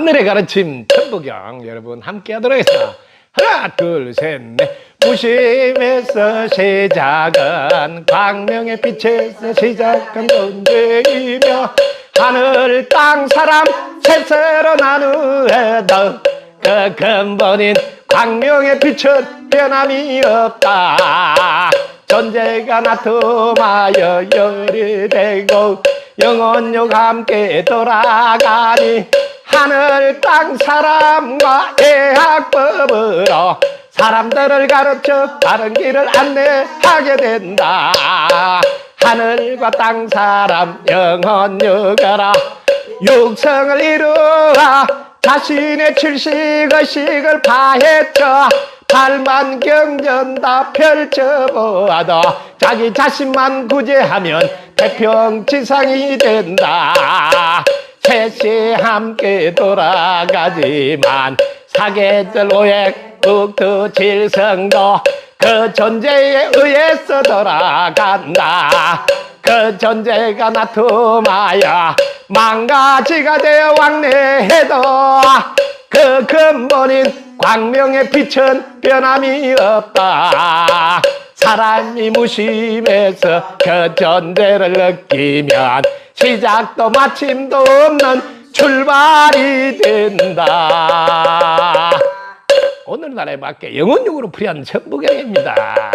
하늘의 가르침 천부경 여러분 함께 하도록 하겠습니다. 하나 둘 셋 넷 무심에서 시작은 광명의 빛에서 시작한 존재이며 하늘 땅 사람 셋째로 나누어도 그 근본인 광명의 빛은 변함이 없다 존재가 나툼하여 열이 되고 영원육 함께 돌아가니 하늘 땅 사람과 예학법으로 사람들을 가르쳐 바른 길을 안내하게 된다. 하늘과 땅 사람 영원육어라. 육성을 이루어 자신의 칠식의식을 파헤쳐 팔만 경전 다 펼쳐보아도 자기 자신만 구제하면 태평지상이 된다 셋이 함께 돌아가지만 사계절 오액 북두 칠성도 그 존재에 의해서 돌아간다. 그 존재가 나툼하여 망가지가 되어 왕래해도 그 근본인 광명의 빛은 변함이 없다 사람이 무심해서 그 존재를 느끼면 시작도 마침도 없는 출발이 된다. 오늘날에 맞게 영혼육으로 풀이한 천부경입니다